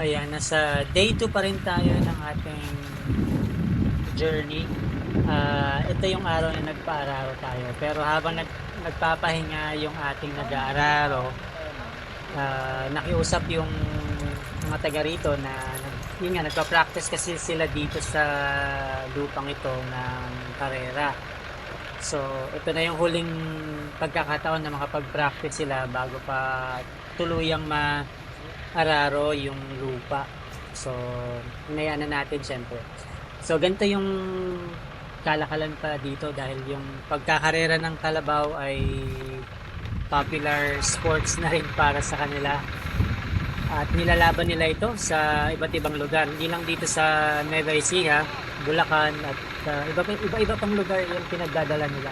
Ayan, nasa day 2 pa rin tayo ng ating journey. Ah, ito yung araw na nagpa-araro tayo. Pero habang nag, nagpapahinga yung ating nag-aararo, ah, nakiusap yung mga taga rito na yun nga, nagpa-practice kasi sila dito sa lupang ito ng karera. So, ito na yung huling pagkakataon na makapag-practice sila bago pa tuluyang ma-araro yung lupa. So, hinayaan na natin syempre. So, ganito yung kalakalan pa dito dahil yung pagkakarera ng kalabaw ay popular sports na rin para sa kanila. At nilalaban nila ito sa iba't ibang lugar. Hindi lang dito sa Nueva Ecija, Bulacan at uh, iba, iba-iba pang lugar yung pinagdadala nila.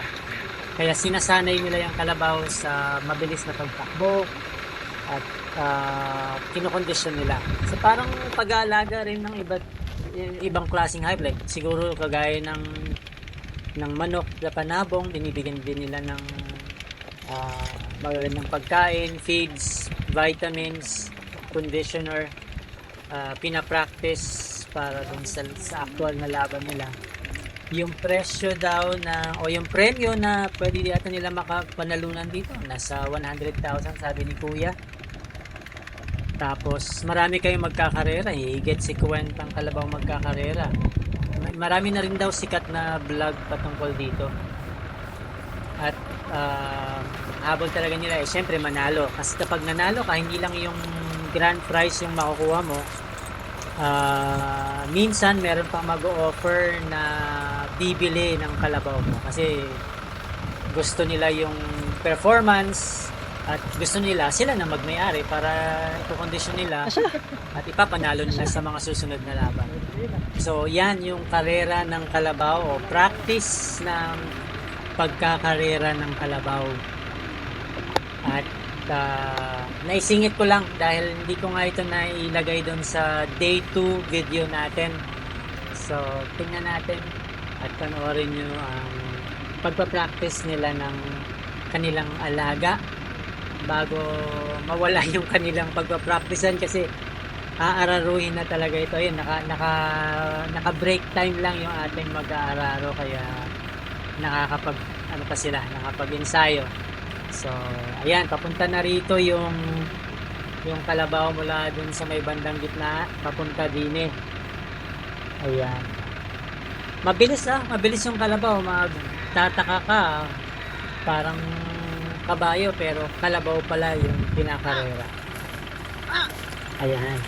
Kaya sinasanay nila yung kalabaw sa mabilis na pagtakbo at uh, kinokondisyon nila. So parang pag-aalaga rin ng iba't ibang klaseng hayop like siguro kagaya ng ng manok na panabong binibigyan din nila ng uh, magagandang pagkain, feeds, vitamins, conditioner, uh, pinapractice para dun sa, sa actual na laban nila. Yung presyo daw na, o yung premyo na pwede yata nila makapanalunan dito, nasa 100,000 sabi ni Kuya. Tapos marami kayong magkakarera, higit si Kwentang Kalabaw magkakarera. Marami na rin daw sikat na vlog patungkol dito. At ah, habol talaga nila eh, syempre manalo. Kasi kapag nanalo ka, hindi lang yung grand prize yung makukuha mo. Ah, minsan meron pang mag-offer na bibili ng kalabaw mo. Kasi gusto nila yung performance at gusto nila sila na magmayari para ipokondisyon nila at ipapanalo nila sa mga susunod na laban. So, yan yung karera ng kalabaw o practice ng pagkakarera ng kalabaw. At ah, naisingit ko lang dahil hindi ko nga ito nailagay doon sa day 2 video natin. So, tingnan natin at panoorin nyo ang pagpa-practice nila ng kanilang alaga bago mawala yung kanilang pagpa-practicean kasi aararuhin na talaga ito. Ayun, naka, naka, naka break time lang yung ating mag-aararo kaya nakakapag ano pa sila, nakapag-ensayo. So, ayan, papunta na rito yung yung kalabaw mula dun sa may bandang gitna, papunta din eh. Ayan. Mabilis ah, mabilis yung kalabaw, magtataka ka. ah. Parang kabayo pero kalabaw pala yung pinakarera. Ayan.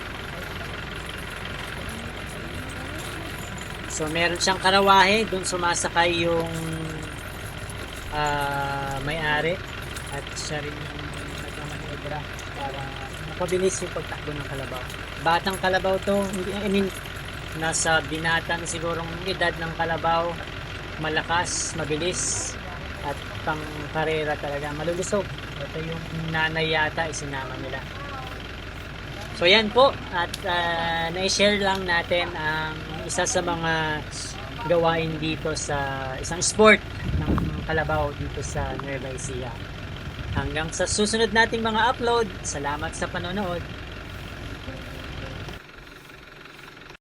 So meron siyang karawahe, doon sumasakay yung ah, may-ari at siya rin yung nagmamaniobra para mapabilis yung pagtakbo ng kalabaw. Batang kalabaw to, hindi- I mean, nasa binatang sigurong edad ng kalabaw, malakas, mabilis, at pang karera talaga, malulusog. Ito yung nanay yata isinama nila. So yan po at uh, na-share lang natin ang isa sa mga gawain dito sa isang sport ng kalabaw dito sa Nueva Ecija. Hanggang sa susunod nating mga upload, salamat sa panonood.